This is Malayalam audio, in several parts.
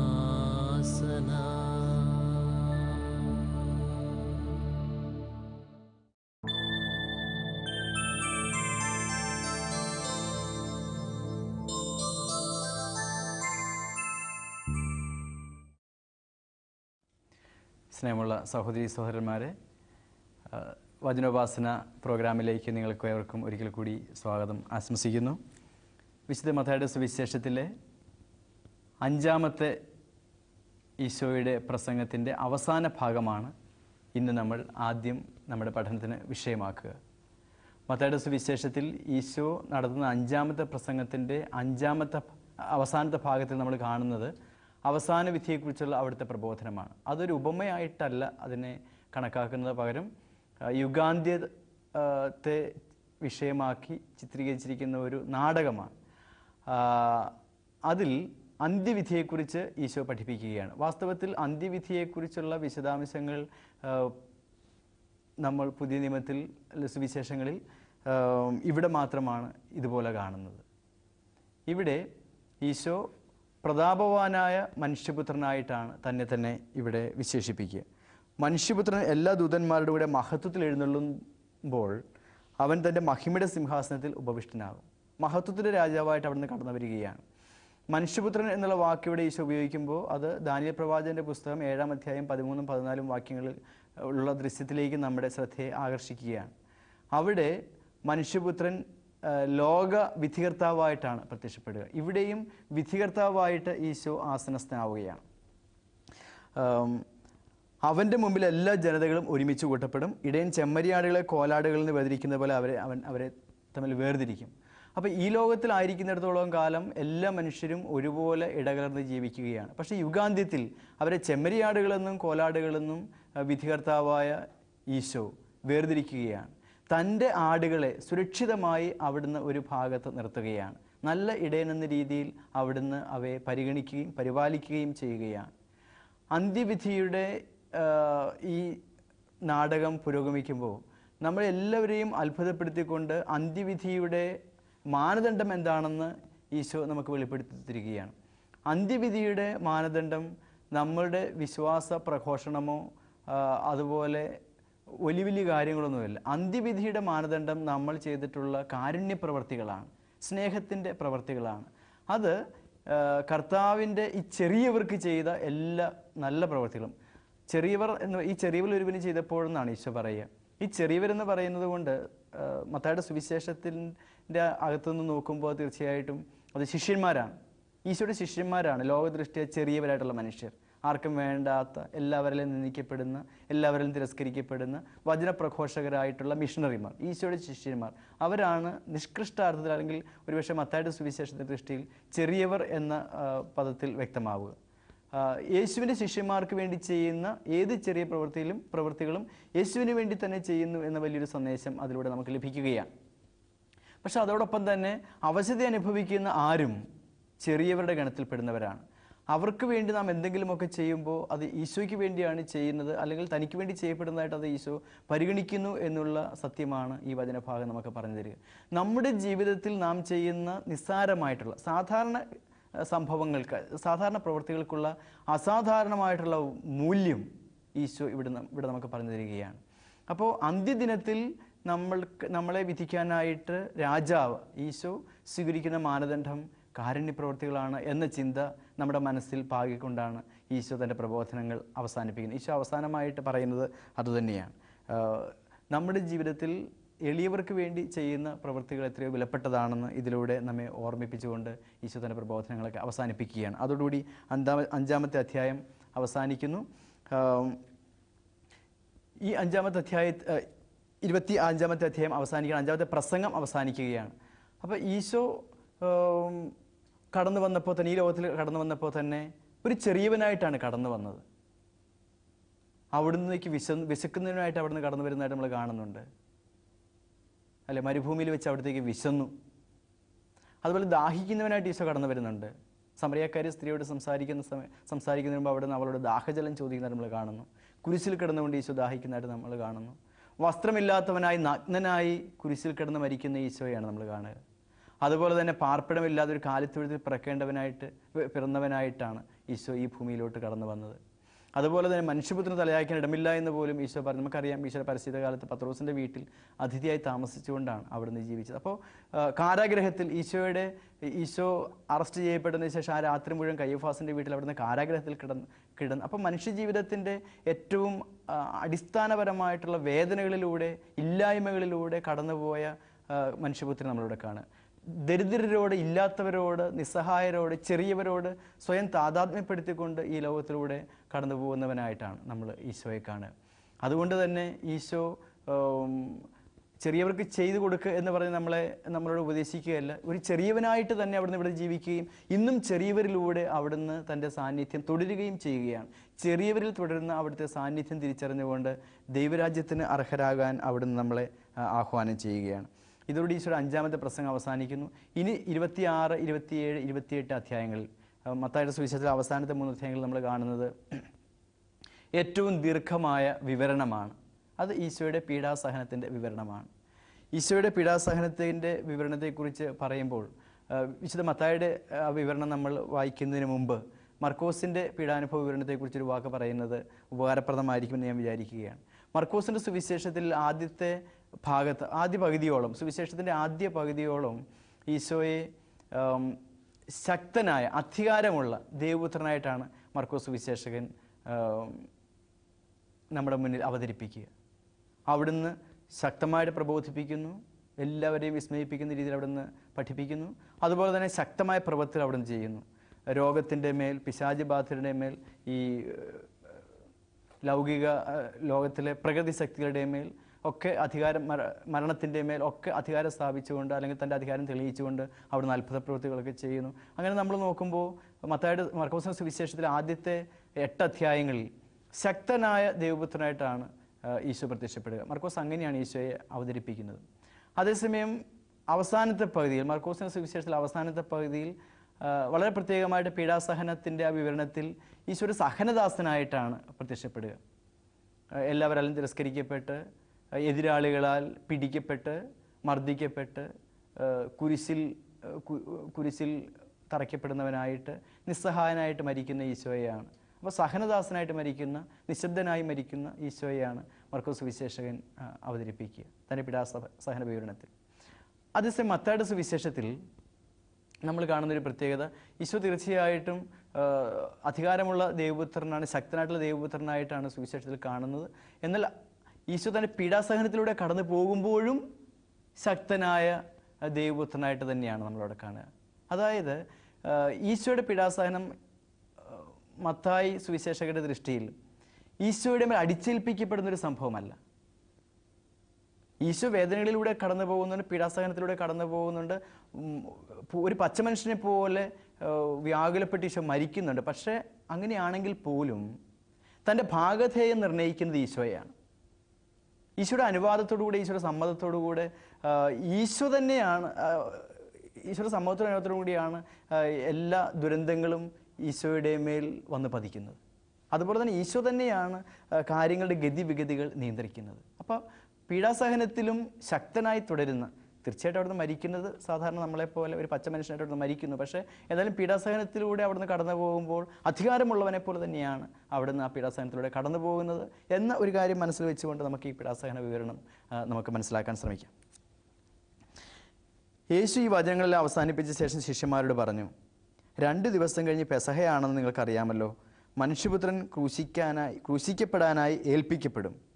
ഭജനോപാസന സ്നേഹമുള്ള സഹോദരി സഹോദരന്മാരെ ആ, വചനോപാസന പ്രോഗ്രാമിലേക്ക് നിങ്ങൾക്ക് ഏവർക്കും ഒരിക്കൽ കൂടി സ്വാഗതം ആശംസിക്കുന്നു. വിശുദ്ധ മതയുടെ സുവിശേഷത്തിലെ അഞ്ചാമത്തെ ഈശോയുടെ പ്രസംഗത്തിന്റെ അവസാന ഭാഗമാണ് ഇന്ന് നമ്മൾ ആദ്യം നമ്മുടെ പഠനത്തിന് വിഷയമാക്കുക. മതയുടെ സുവിശേഷത്തിൽ ഈശോ നടത്തുന്ന അഞ്ചാമത്തെ പ്രസംഗത്തിന്റെ അഞ്ചാമത്തെ അവസാനത്തെ ഭാഗത്തിൽ നമ്മൾ കാണുന്നത് അവസാന വിധിയെക്കുറിച്ചുള്ള അവിടുത്തെ പ്രബോധനമാണ്. അതൊരു ഉപമയായിട്ടല്ല അതിനെ കണക്കാക്കുന്നത് പകരം യുഗാന്ത്യത്തെ വിഷയമാക്കി ചിത്രീകരിച്ചിരിക്കുന്ന ഒരു നാടകമാണ്. അതിൽ അന്ത്യവിധിയെക്കുറിച്ച് ഈശോ പഠിപ്പിക്കുകയാണ്. വാസ്തവത്തിൽ അന്ത്യവിധിയെക്കുറിച്ചുള്ള വിശദാംശങ്ങൾ നമ്മൾ പുതിയ നിയമത്തിൽ സുവിശേഷങ്ങളിൽ ഇവിടെ മാത്രമാണ് ഇതുപോലെ കാണുന്നത്. ഇവിടെ ഈശോ പ്രതാപവാനായ മനുഷ്യപുത്രനായിട്ടാണ് തന്നെ തന്നെ ഇവിടെ വിശേഷിപ്പിക്കുക. മനുഷ്യപുത്രൻ എല്ലാ ദൂതന്മാരുടെ കൂടെ മഹത്വത്തിൽ എഴുന്നള്ളുമ്പോൾ അവൻ തന്റെ മഹിമയുടെ സിംഹാസനത്തിൽ ഉപവിഷ്ടനാകും. മഹത്വത്തിന്റെ രാജാവായിട്ട് അവിടുന്ന് കടന്നു വരികയാണ്. മനുഷ്യപുത്രൻ എന്നുള്ള വാക്ക് ഇവിടെ ഈശോ ഉപയോഗിക്കുമ്പോൾ അത് ദാനിയൽ പ്രവാചകന്റെ പുസ്തകം ഏഴാം അധ്യായം പതിമൂന്നും പതിനാലും വാക്യങ്ങളിൽ ഉള്ള ദൃശ്യത്തിലേക്ക് നമ്മുടെ ശ്രദ്ധയെ ആകർഷിക്കുകയാണ്. അവിടെ മനുഷ്യപുത്രൻ ലോക വിധികർത്താവായിട്ടാണ് പ്രത്യക്ഷപ്പെടുക. ഇവിടെയും വിധികർത്താവായിട്ട് ഈശോ ആസനസ്ഥനാവുകയാണ്. അവന്റെ മുമ്പിൽ എല്ലാ ജനതകളും ഒരുമിച്ച് കൂട്ടപ്പെടും. ഇടയൻ ചെമ്മരിയാടുകളെ കോലാടുകളിൽ നിന്ന് വേർതിരിക്കുന്ന പോലെ അവരെ അവൻ അവരെ തമ്മിൽ വേർതിരിക്കും. അപ്പോൾ ഈ ലോകത്തിലായിരിക്കുന്നിടത്തോളം കാലം എല്ലാ മനുഷ്യരും ഒരുപോലെ ഇടകലർന്ന് ജീവിക്കുകയാണ്. പക്ഷേ യുഗാന്ത്യത്തിൽ അവരെ ചെമ്മരിയാടുകളെന്നും കോലാടുകളെന്നും വിധികർത്താവായ ഈശോ വേർതിരിക്കുകയാണ്. തന്റെ ആടുകളെ സുരക്ഷിതമായി അവിടുന്ന് ഒരു ഭാഗത്ത് നിർത്തുകയാണ്. നല്ല ഇടയനെന്ന രീതിയിൽ അവിടുന്ന് അവയെ പരിഗണിക്കുകയും പരിപാലിക്കുകയും ചെയ്യുകയാണ്. അന്ത്യവിധിയുടെ ഈ നാടകം പുരോഗമിക്കുമ്പോൾ നമ്മളെല്ലാവരെയും അത്ഭുതപ്പെടുത്തിക്കൊണ്ട് അന്ത്യവിധിയുടെ മാനദണ്ഡം എന്താണെന്ന് ഈശോ നമുക്ക് വെളിപ്പെടുത്തി തരികയാണ് അന്ത്യവിധിയുടെ മാനദണ്ഡം നമ്മളുടെ വിശ്വാസ പ്രഘോഷണമോ അതുപോലെ വലിയ വലിയ കാര്യങ്ങളൊന്നുമില്ല. അന്ത്യവിധിയുടെ മാനദണ്ഡം നമ്മൾ ചെയ്തിട്ടുള്ള കാരുണ്യ പ്രവർത്തികളാണ് സ്നേഹത്തിന്റെ പ്രവർത്തികളാണ്. അത് കർത്താവിന്റെ ഈ ചെറിയവർക്ക് ചെയ്ത എല്ലാ നല്ല പ്രവർത്തികളും ചെറിയവർ എന്ന് ഈ ചെറിയവർ ഒരുവിന് ചെയ്തപ്പോഴെന്നാണ് ഈശോ പറയുക. ഈ ചെറിയവർ എന്ന് പറയുന്നത് കൊണ്ട് മത്തായുടെ സുവിശേഷത്തിന്റെ അകത്തുനിന്ന് നോക്കുമ്പോൾ തീർച്ചയായിട്ടും അത് ശിഷ്യന്മാരാണ്. ഈശോയുടെ ശിഷ്യന്മാരാണ് ലോകദൃഷ്ടിയ ചെറിയവരായിട്ടുള്ള മനുഷ്യർ. ആർക്കും വേണ്ടാത്ത എല്ലാവരിലും നിന്ദിക്കപ്പെടുന്ന എല്ലാവരിലും തിരസ്കരിക്കപ്പെടുന്ന വചനപ്രഘോഷകരായിട്ടുള്ള മിഷണറിമാർ ഈശോയുടെ ശിഷ്യന്മാർ. അവരാണ് നിഷ്കൃഷ്ടാർത്ഥത്തിൽ അല്ലെങ്കിൽ ഒരുപക്ഷെ മത്തായുടെ സുവിശേഷത്തിന്റെ ദൃഷ്ടിയിൽ ചെറിയവർ എന്ന പദത്തിൽ വ്യക്തമാവുക. യേശുവിന്റെ ശിഷ്യന്മാർക്ക് വേണ്ടി ചെയ്യുന്ന ഏത് ചെറിയ പ്രവൃത്തിയിലും പ്രവൃത്തികളും യേശുവിന് വേണ്ടി തന്നെ ചെയ്യുന്നു എന്ന വലിയൊരു സന്ദേശം അതിലൂടെ നമുക്ക് ലഭിക്കുകയാണ്. പക്ഷെ അതോടൊപ്പം തന്നെ അവശത അനുഭവിക്കുന്ന ആരും ചെറിയവരുടെ ഗണത്തിൽപ്പെടുന്നവരാണ്. അവർക്ക് വേണ്ടി നാം എന്തെങ്കിലുമൊക്കെ ചെയ്യുമ്പോൾ അത് ഈശോയ്ക്ക് വേണ്ടിയാണ് ചെയ്യുന്നത് അല്ലെങ്കിൽ തനിക്ക് വേണ്ടി ചെയ്യപ്പെടുന്നതായിട്ട് അത് ഈശോ പരിഗണിക്കുന്നു എന്നുള്ള സത്യമാണ് ഈ വചനഭാഗം നമുക്ക് പറഞ്ഞു തരിക നമ്മുടെ ജീവിതത്തിൽ നാം ചെയ്യുന്ന നിസ്സാരമായിട്ടുള്ള സാധാരണ സംഭവങ്ങൾക്ക് സാധാരണ പ്രവൃത്തികൾക്കുള്ള അസാധാരണമായിട്ടുള്ള മൂല്യം ഈശോ ഇവിടെ ഇവിടെ നമുക്ക് പറഞ്ഞു തരികയാണ്. അപ്പോൾ അന്ത്യദിനത്തിൽ നമ്മൾ നമ്മളെ വിധിക്കാനായിട്ട് രാജാവ് ഈശോ സ്വീകരിക്കുന്ന മാനദണ്ഡം കാരുണ്യപ്രവൃത്തികളാണ് എന്ന ചിന്ത നമ്മുടെ മനസ്സിൽ പാകിക്കൊണ്ടാണ് ഈശോ തന്റെ പ്രബോധനങ്ങൾ അവസാനിപ്പിക്കുന്നത്. ഈശോ അവസാനമായിട്ട് പറയുന്നത് അതുതന്നെയാണ്. നമ്മുടെ ജീവിതത്തിൽ എളിയവർക്ക് വേണ്ടി ചെയ്യുന്ന പ്രവൃത്തികൾ എത്രയോ വിലപ്പെട്ടതാണെന്ന് ഇതിലൂടെ നമ്മെ ഓർമ്മിപ്പിച്ചുകൊണ്ട് ഈശോ പ്രബോധനങ്ങളൊക്കെ അവസാനിപ്പിക്കുകയാണ്. അതോടുകൂടി അഞ്ചാമ അഞ്ചാമത്തെ അധ്യായം അവസാനിക്കുന്നു. ഈ അഞ്ചാമത്തെ അധ്യായ ഇരുപത്തി അഞ്ചാമത്തെ അധ്യായം അവസാനിക്കുകയാണ്. അഞ്ചാമത്തെ പ്രസംഗം അവസാനിക്കുകയാണ്. അപ്പോൾ ഈശോ കടന്നു വന്നപ്പോൾ തന്നെ ഈ ലോകത്തിൽ കടന്നു വന്നപ്പോൾ തന്നെ ഒരു ചെറിയവനായിട്ടാണ് കടന്നു വന്നത്. അവിടുന്നേക്ക് വിശ വിശക്കുന്നതിനായിട്ട് അവിടുന്ന് കടന്നു വരുന്നതായിട്ട് നമ്മൾ കാണുന്നുണ്ട്. അല്ലെ മരുഭൂമിയിൽ വെച്ച് അവിടത്തേക്ക് വിശന്നു. അതുപോലെ ദാഹിക്കുന്നവനായിട്ട് ഈശോ കടന്നു വരുന്നുണ്ട്. സമറിയക്കാരി സ്ത്രീയോട് സംസാരിക്കുന്ന സമയം സംസാരിക്കുന്നതിന് മുമ്പ് അവിടെ നിന്ന് അവളോട് ദാഹജലം ചോദിക്കുന്നതായിട്ട് നമ്മൾ കാണുന്നു. കുരിശിൽ കിടന്നുകൊണ്ട് ഈശോ ദാഹിക്കുന്നതായിട്ട് നമ്മൾ കാണുന്നു. വസ്ത്രമില്ലാത്തവനായി നഗ്നനായി കുരിശിൽ കിടന്ന് മരിക്കുന്ന ഈശോയാണ് നമ്മൾ കാണുക. അതുപോലെ തന്നെ പാർപ്പിടമില്ലാതെ ഒരു കാലിത്തൊഴുത്തിൽ പിറക്കേണ്ടവനായിട്ട് പിറന്നവനായിട്ടാണ് ഈശോ ഈ ഭൂമിയിലോട്ട് കടന്നു വന്നത്. അതുപോലെ തന്നെ മനുഷ്യപുത്രന് തലയാക്കാൻ ഇടമില്ല എന്ന് പോലും ഈശോ പറഞ്ഞു. നമുക്കറിയാം ഈശോ പരിസ്ഥിത കാലത്ത് പത്രോസിന്റെ വീട്ടിൽ അതിഥിയായി താമസിച്ചുകൊണ്ടാണ് അവിടുന്ന് ജീവിച്ചത്. അപ്പോൾ കാരാഗ്രഹത്തിൽ ഈശോയുടെ ഈശോ അറസ്റ്റ് ചെയ്യപ്പെട്ടതിന് ശേഷം ആ രാത്രി മുഴുവൻ കയ്യഫാസിന്റെ വീട്ടിൽ അവിടുന്ന് കാരാഗ്രഹത്തിൽ കിടന്ന് കിടന്ന്. അപ്പോൾ മനുഷ്യജീവിതത്തിന്റെ ഏറ്റവും അടിസ്ഥാനപരമായിട്ടുള്ള വേദനകളിലൂടെ ഇല്ലായ്മകളിലൂടെ കടന്നുപോയ മനുഷ്യപുത്രൻ നമ്മളിവിടെ കാണുക. ദരിദ്രരോട് ഇല്ലാത്തവരോട് നിസ്സഹായരോട് ചെറിയവരോട് സ്വയം താതാത്മ്യപ്പെടുത്തിക്കൊണ്ട് ഈ ലോകത്തിലൂടെ കടന്നു പോകുന്നവനായിട്ടാണ് നമ്മൾ ഈശോയെ കാണുക. അതുകൊണ്ട് തന്നെ ഈശോ ചെറിയവർക്ക് ചെയ്തു കൊടുക്കുക എന്ന് പറഞ്ഞ് നമ്മളെ നമ്മളോട് ഉപദേശിക്കുകയല്ല. ഒരു ചെറിയവനായിട്ട് തന്നെ അവിടുന്ന് ഇവിടെ ജീവിക്കുകയും ഇന്നും ചെറിയവരിലൂടെ അവിടുന്ന് തന്റെ സാന്നിധ്യം തുടരുകയും ചെയ്യുകയാണ്. ചെറിയവരിൽ തുടരുന്ന അവിടുത്തെ സാന്നിധ്യം തിരിച്ചറിഞ്ഞുകൊണ്ട് ദൈവരാജ്യത്തിന് അർഹരാകാൻ അവിടുന്ന് നമ്മളെ ആഹ്വാനം ചെയ്യുകയാണ്. ഇതോടെ ഈശോയുടെ അഞ്ചാമത്തെ പ്രസംഗം അവസാനിക്കുന്നു. ഇനി ഇരുപത്തിയാറ് ഇരുപത്തിയേഴ് ഇരുപത്തിയെട്ട് അധ്യായങ്ങളിൽ ആ, മത്തായിയുടെ സുവിശേഷത്തിലെ അവസാനത്തെ മൂന്ന് അധ്യായങ്ങളിൽ നമ്മൾ കാണുന്നത് ഏറ്റവും ദീർഘമായ വിവരണമാണ്. അത് ഈശോയുടെ പീഡാസഹനത്തിന്റെ വിവരണമാണ്. ഈശോയുടെ പീഡാസഹനത്തിന്റെ വിവരണത്തെക്കുറിച്ച് പറയുമ്പോൾ വിശുദ്ധ മത്തായുടെ വിവരണം നമ്മൾ വായിക്കുന്നതിന് മുമ്പ് മർക്കോസിന്റെ പീഡാനുഭവ വിവരണത്തെക്കുറിച്ചൊരു വാക്ക് പറയുന്നത് ഉപകാരപ്രദമായിരിക്കുമെന്ന് ഞാൻ വിചാരിക്കുകയാണ്. മർക്കോസിന്റെ സുവിശേഷത്തിൽ ആദ്യത്തെ ഭാഗത്ത് ആദ്യ പകുതിയോളം സുവിശേഷത്തിന്റെ ആദ്യ പകുതിയോളം ഈശോയെ ശക്തനായ അധികാരമുള്ള ദേവപുത്രനായിട്ടാണ് മർക്കോസ് വിശേഷകൻ നമ്മുടെ മുന്നിൽ അവതരിപ്പിക്കുക. അവിടുന്ന് ശക്തമായിട്ട് പ്രബോധിപ്പിക്കുന്നു എല്ലാവരെയും വിസ്മയിപ്പിക്കുന്ന രീതിയിൽ അവിടുന്ന് പഠിപ്പിക്കുന്നു. അതുപോലെ തന്നെ ശക്തമായ പ്രവൃത്തികൾ അവിടുന്ന് ചെയ്യുന്നു. രോഗത്തിന്റെ മേൽ പിശാചി ബാധിതരുടെ മേൽ ഈ ലൗകിക ലോകത്തിലെ പ്രകൃതി ശക്തികളുടെ മേൽ ഒക്കെ അധികാരം മര മരണത്തിന്റെ മേൽ ഒക്കെ അധികാരം സ്ഥാപിച്ചുകൊണ്ട് അല്ലെങ്കിൽ തന്റെ അധികാരം തെളിയിച്ചുകൊണ്ട് അവിടുന്ന് അത്ഭുത പ്രവൃത്തികളൊക്കെ ചെയ്യുന്നു. അങ്ങനെ നമ്മൾ നോക്കുമ്പോൾ മത്തായിട്ട് മർക്കോസിന് സുവിശേഷത്തിൽ ആദ്യത്തെ എട്ട് അധ്യായങ്ങളിൽ ശക്തനായ ദൈവപുത്രനായിട്ടാണ് ഈശോ പ്രത്യക്ഷപ്പെടുക. മർക്കോസ് അങ്ങനെയാണ് ഈശോയെ അവതരിപ്പിക്കുന്നത്. അതേസമയം അവസാനത്തെ പകുതിയിൽ മർക്കോസിന്റെ സുവിശേഷത്തിൽ അവസാനത്തെ പകുതിയിൽ വളരെ പ്രത്യേകമായിട്ട് പീഡാസഹനത്തിന്റെ ആ വിവരണത്തിൽ ഈശോ ഒരു സഹനദാസനായിട്ടാണ് പ്രത്യക്ഷപ്പെടുക. എല്ലാവരും തിരസ്കരിക്കപ്പെട്ട് എതിരാളികളാൽ പിടിക്കപ്പെട്ട് മർദ്ദിക്കപ്പെട്ട് കുരിശിൽ കുരിശിൽ തറയ്ക്കപ്പെടുന്നവനായിട്ട് നിസ്സഹായനായിട്ട് മരിക്കുന്ന ഈശോയാണ് അപ്പോൾ സഹനദാസനായിട്ട് മരിക്കുന്ന നിശബ്ദനായി മരിക്കുന്ന ഈശോയാണ് മർക്കോസ് സുവിശേഷകൻ അവതരിപ്പിക്കുക. തന്റെ പിടാസ സഹന വിവരണത്തിൽ അതേസമയം മത്തായുടെ സുവിശേഷത്തിൽ നമ്മൾ കാണുന്നൊരു പ്രത്യേകത ഈശോ തീർച്ചയായിട്ടും അധികാരമുള്ള ദൈവപുത്രനാണ് ശക്തനായിട്ടുള്ള ദൈവപുത്രനായിട്ടാണ് സുവിശേഷത്തിൽ കാണുന്നത്. എന്നാൽ ഈശോ തന്റെ പീഡാസഹനത്തിലൂടെ കടന്നു പോകുമ്പോഴും ശക്തനായ ദൈവപുത്രനായിട്ട് തന്നെയാണ് നമ്മളവിടെ കാണുക. അതായത് ഈശോയുടെ പീഡാസഹനം മത്തായി സുവിശേഷകരുടെ ദൃഷ്ടിയിൽ ഈശോയുടെ മേൽ അടിച്ചേൽപ്പിക്കപ്പെടുന്ന ഒരു സംഭവമല്ല. ഈശോ വേദനകളിലൂടെ കടന്നു പോകുന്നുണ്ട് പീഡാസഹനത്തിലൂടെ കടന്നു പോകുന്നുണ്ട് ഒരു പച്ച മനുഷ്യനെ പോലെ വ്യാകുലപ്പെട്ട് ഈശോ മരിക്കുന്നുണ്ട്. പക്ഷേ അങ്ങനെയാണെങ്കിൽ പോലും തന്റെ ഭാഗധേയം നിർണയിക്കുന്നത് ഈശോയാണ്. ഈശോയുടെ അനുവാദത്തോടുകൂടെ ഈശോയുടെ സമ്മതത്തോടുകൂടെ കൂടെ ഈശോ തന്നെയാണ് ഈശോയുടെ സമ്മതത്തോടും അനുവാദത്തോടു കൂടിയാണ് എല്ലാ ദുരന്തങ്ങളും ഈശോയുടെ മേൽ വന്ന് പതിക്കുന്നത്. അതുപോലെ തന്നെ ഈശോ തന്നെയാണ് കാര്യങ്ങളുടെ കാര്യങ്ങളുടെ ഗതിവിഗതികൾ നിയന്ത്രിക്കുന്നത്. അപ്പോൾ പീഡാസഹനത്തിലും ശക്തനായി തുടരുന്ന തീർച്ചയായിട്ടും അവിടുന്ന് മരിക്കുന്നത് സാധാരണ നമ്മളെപ്പോലെ ഒരു പച്ച മനുഷ്യനായിട്ട് അവിടുന്ന് മരിക്കുന്നു. പക്ഷേ ഏതായാലും പീഡാസഹനത്തിലൂടെ അവിടുന്ന് കടന്നു പോകുമ്പോൾ അധികാരമുള്ളവനെ പോലെ തന്നെയാണ് അവിടുന്ന് ആ പീഡാസഹനത്തിലൂടെ കടന്നു പോകുന്നത് എന്ന ഒരു കാര്യം മനസ്സിൽ വെച്ചുകൊണ്ട് നമുക്ക് ഈ പീഡാസഹന വിവരണം നമുക്ക് മനസ്സിലാക്കാൻ ശ്രമിക്കാം. യേശു ഈ വചനങ്ങളിൽ അവസാനിപ്പിച്ച ശേഷം ശിഷ്യന്മാരോട് പറഞ്ഞു രണ്ട് ദിവസം കഴിഞ്ഞ് പെസഹയാണെന്ന് നിങ്ങൾക്കറിയാമല്ലോ. മനുഷ്യപുത്രൻ ക്രൂശിക്കാനായി ക്രൂശിക്കപ്പെടാനായി ഏൽപ്പിക്കപ്പെടും.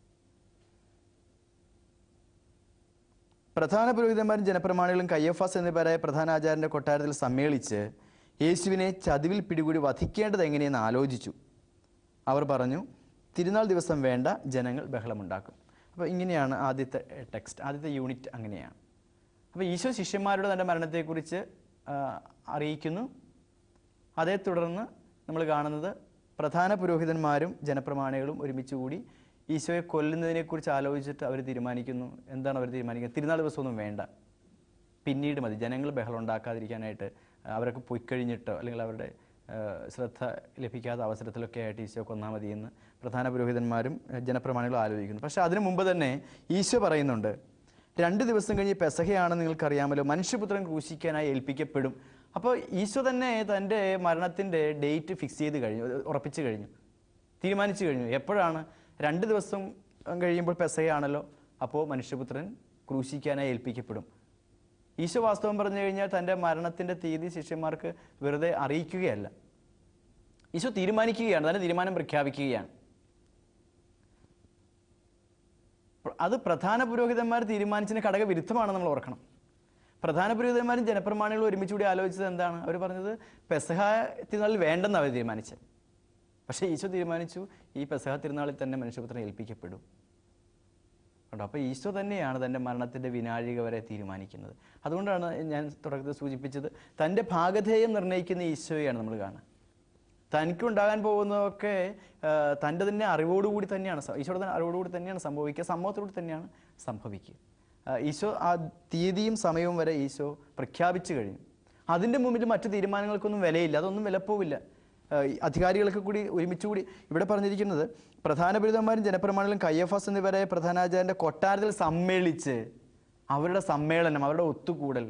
പ്രധാന പുരോഹിതന്മാരും ജനപ്രമാണികളും കയ്യഫാസ് എന്നിവരായ പ്രധാന ആചാര്യന്റെ കൊട്ടാരത്തിൽ സമ്മേളിച്ച് യേശുവിനെ ചതിവിൽ പിടികൂടി വധിക്കേണ്ടത് എങ്ങനെയെന്ന് ആലോചിച്ചു. അവർ പറഞ്ഞു തിരുനാൾ ദിവസം വേണ്ട ജനങ്ങൾ ബഹളമുണ്ടാക്കും. അപ്പോൾ ഇങ്ങനെയാണ് ആദ്യത്തെ ടെക്സ്റ്റ് ആദ്യത്തെ യൂണിറ്റ് അങ്ങനെയാണ്. അപ്പോൾ ഈശോ ശിഷ്യന്മാരുടെ തന്റെ മരണത്തെക്കുറിച്ച് അറിയിക്കുന്നു. അതേ തുടർന്ന് നമ്മൾ കാണുന്നത് പ്രധാന പുരോഹിതന്മാരും ജനപ്രമാണികളും ഒരുമിച്ച് കൂടി ഈശോയെ കൊല്ലുന്നതിനെക്കുറിച്ച് ആലോചിച്ചിട്ട് അവർ തീരുമാനിക്കുന്നു. എന്താണ് അവർ തീരുമാനിക്കുന്നത് തിരുനാൾ ദിവസമൊന്നും വേണ്ട. പിന്നീട് മതി. ജനങ്ങൾ ബഹളം ഉണ്ടാക്കാതിരിക്കാനായിട്ട് അവരൊക്കെ പോയി കഴിഞ്ഞിട്ടോ അല്ലെങ്കിൽ അവരുടെ ശ്രദ്ധ ലഭിക്കാത്ത അവസരത്തിലൊക്കെ ആയിട്ട് ഈശോ കൊന്നാൽ മതി എന്ന് പ്രധാന പുരോഹിതന്മാരും ജനപ്രമാണികളും ആലോചിക്കുന്നു. പക്ഷെ അതിനു മുമ്പ് തന്നെ ഈശോ പറയുന്നുണ്ട് രണ്ട് ദിവസം കഴിഞ്ഞ് പെസഹയാണെന്ന് നിങ്ങൾക്കറിയാമല്ലോ. മനുഷ്യപുത്രൻ ക്രൂശിക്കാനായി ഏൽപ്പിക്കപ്പെടും. അപ്പോൾ ഈശോ തന്നെ തന്റെ മരണത്തിന്റെ ഡേറ്റ് ഫിക്സ് ചെയ്ത് കഴിഞ്ഞു ഉറപ്പിച്ചു കഴിഞ്ഞു തീരുമാനിച്ചു കഴിഞ്ഞു. എപ്പോഴാണ്? രണ്ട് ദിവസം കഴിയുമ്പോൾ പെസയാണല്ലോ. അപ്പോൾ മനുഷ്യപുത്രൻ ക്രൂശിക്കാനായി ഏൽപ്പിക്കപ്പെടും. ഈശോ വാസ്തവം പറഞ്ഞു കഴിഞ്ഞാൽ തന്റെ മരണത്തിന്റെ തീയതി ശിഷ്യന്മാർക്ക് വെറുതെ അറിയിക്കുകയല്ല. ഈശോ തീരുമാനിക്കുകയാണ് തന്റെ തീരുമാനം പ്രഖ്യാപിക്കുകയാണ്. അത് പ്രധാന പുരോഹിതന്മാർ തീരുമാനിച്ചതിന് ഘടക വിരുദ്ധമാണ് നമ്മൾ ഓർക്കണം. പ്രധാന പുരോഹിതന്മാരും ജനപ്രമാണികളും ഒരുമിച്ചുകൂടി ആലോചിച്ചത് എന്താണ്? അവർ പറഞ്ഞത് പെസഹ തിരുനാളിൽ വേണ്ടെന്ന് അവർ തീരുമാനിച്ചത്. പക്ഷേ ഈശോ തീരുമാനിച്ചു ഈ പെസഹ തിരുനാളിൽ തന്നെ മനുഷ്യപുത്രനെ ഏൽപ്പിക്കപ്പെടും. കണ്ടോ? അപ്പോൾ ഈശോ തന്നെയാണ് തന്റെ മരണത്തിന്റെ വിനാഴിക വരെ തീരുമാനിക്കുന്നത്. അതുകൊണ്ടാണ് ഞാൻ തുടക്കത്തിൽ സൂചിപ്പിച്ചത് തന്റെ ഭാഗധേയം നിർണയിക്കുന്ന ഈശോയാണ് നമ്മൾ കാണുക. തനിക്കുണ്ടാകാൻ പോകുന്നതൊക്കെ തന്റെ തന്നെ അറിവോടുകൂടി തന്നെയാണ് ഈശോയുടെ തന്നെ അറിവോടുകൂടി തന്നെയാണ് സംഭവിക്കുക സമൂഹത്തോടുകൂടി തന്നെയാണ് സംഭവിക്കുക. ഈശോ ആ തീയതിയും സമയവും വരെ ഈശോ പ്രഖ്യാപിച്ചു കഴിഞ്ഞു. അതിന്റെ മുമ്പിൽ മറ്റു തീരുമാനങ്ങൾക്കൊന്നും വിലയില്ല അതൊന്നും വിലപ്പോവില്ല. അധികാരികളൊക്കെ കൂടി ഒരുമിച്ച് കൂടി ഇവിടെ പറഞ്ഞിരിക്കുന്നത് പ്രധാന ബിരുദന്മാരും ജനപ്രമാണികളും കയ്യഫാസ് എന്നിവരെ പ്രധാനാചാര്യന്റെ കൊട്ടാരത്തിൽ സമ്മേളിച്ച് അവരുടെ സമ്മേളനം അവരുടെ ഒത്തുകൂടൽ.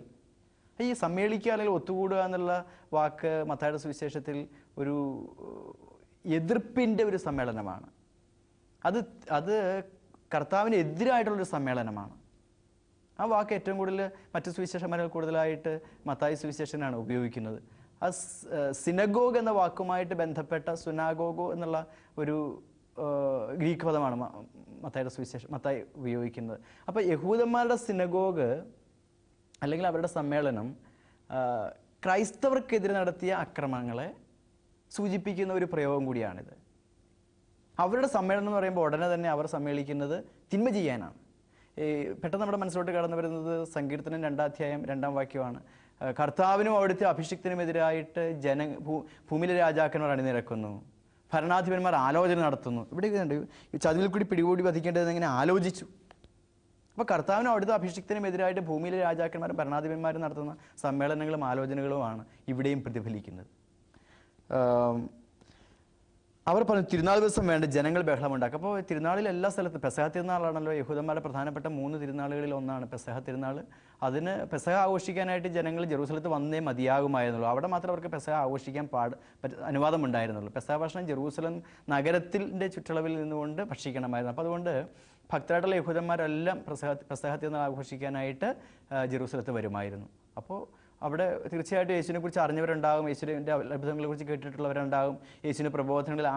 ഈ സമ്മേളിക്കുക അല്ലെങ്കിൽ ഒത്തുകൂടുക എന്നുള്ള വാക്ക് മത്തായുടെ സുവിശേഷത്തിൽ ഒരു എതിർപ്പിന്റെ ഒരു സമ്മേളനമാണ്. അത് അത് കർത്താവിന് എതിരായിട്ടുള്ളൊരു സമ്മേളനമാണ്. ആ വാക്ക് ഏറ്റവും കൂടുതൽ മറ്റു സുവിശേഷന്മാരിൽ കൂടുതലായിട്ട് മത്തായി സുവിശേഷനാണ് ഉപയോഗിക്കുന്നത്. ആ സിനഗോഗ് എന്ന വാക്കുമായിട്ട് ബന്ധപ്പെട്ട സുനാഗോഗോ എന്നുള്ള ഒരു ഗ്രീക്ക് പദമാണ് മത്തായുടെ സുവിശേഷം മത്തായി ഉപയോഗിക്കുന്നത്. അപ്പോൾ യഹൂദന്മാരുടെ സിനഗോഗ് അല്ലെങ്കിൽ അവരുടെ സമ്മേളനം ക്രൈസ്തവർക്കെതിരെ നടത്തിയ അക്രമങ്ങളെ സൂചിപ്പിക്കുന്ന ഒരു പ്രയോഗം കൂടിയാണിത്. അവരുടെ സമ്മേളനം എന്ന് പറയുമ്പോൾ ഉടനെ തന്നെ അവർ സമ്മേളിക്കുന്നത് തിന്മ ചെയ്യാനാണ്. ഈ പെട്ടെന്ന് നമ്മുടെ മനസ്സിലോട്ട് കടന്നു വരുന്നത് സങ്കീർത്തനം രണ്ടാധ്യായം രണ്ടാം വാക്യമാണ്. കർത്താവിനും അവിടുത്തെ അഭിഷിക്തനുമെതിരായിട്ട് ജന ഭൂമിയിലെ രാജാക്കന്മാർ അണിനിരക്കുന്നു. ഭരണാധിപന്മാർ ആലോചന നടത്തുന്നു. ഇവിടെ ഉണ്ട് ഈ ചതിവിൽ കൂടി പിടികൂടി വധിക്കേണ്ടത് എങ്ങനെ ആലോചിച്ചു. അപ്പോൾ കർത്താവിനും അവിടുത്തെ അഭിഷിക്തനുമെതിരായിട്ട് ഭൂമിയിലെ രാജാക്കന്മാരും ഭരണാധിപന്മാരും നടത്തുന്ന സമ്മേളനങ്ങളും ആലോചനകളുമാണ് ഇവിടെയും പ്രതിഫലിക്കുന്നത്. അവർ പറഞ്ഞു തിരുനാൾ ദിവസം വേണ്ട ജനങ്ങൾ ബഹളമുണ്ടാക്കും. അപ്പോൾ തിരുനാളിൽ എല്ലാ സ്ഥലത്തും പെസഹ തിരുനാളാണല്ലോ യഹൂദന്മാരുടെ പ്രധാനപ്പെട്ട മൂന്ന് തിരുനാളുകളിൽ ഒന്നാണ് പെസഹ തിരുനാൾ. അതിന് പെസഹ ആഘോഷിക്കാനായിട്ട് ജനങ്ങൾ ജെറൂസലത്ത് വന്നേ മതിയാകുമായിരുന്നുള്ളൂ. അവിടെ മാത്രം അവർക്ക് പെസഹ ആഘോഷിക്കാൻ പാട് പറ്റ- അനുവാദം ഉണ്ടായിരുന്നുള്ളൂ. പെസഹ ഭക്ഷണം ജെറൂസലം നഗരത്തിന്റെ ചുറ്റളവിൽ നിന്നുകൊണ്ട് ഭക്ഷിക്കണമായിരുന്നു. അപ്പോൾ അതുകൊണ്ട് ഭക്തരായിട്ടുള്ള യഹൂദന്മാരെല്ലാം പ്രസഹ പെസഹ തിരുനാൾ ആഘോഷിക്കാനായിട്ട് ജെറൂസലത്ത് വരുമായിരുന്നു. അപ്പോൾ അവിടെ തീർച്ചയായിട്ടും യേശുവിനെ കുറിച്ച് അറിഞ്ഞവരുണ്ടാകും. യേശുവിന്റെ അത്ഭുതങ്ങളെ കുറിച്ച് കേട്ടിട്ടുള്ളവരുണ്ടാകും. യേശുവിന്റെ പ്രബോധനങ്ങളിൽ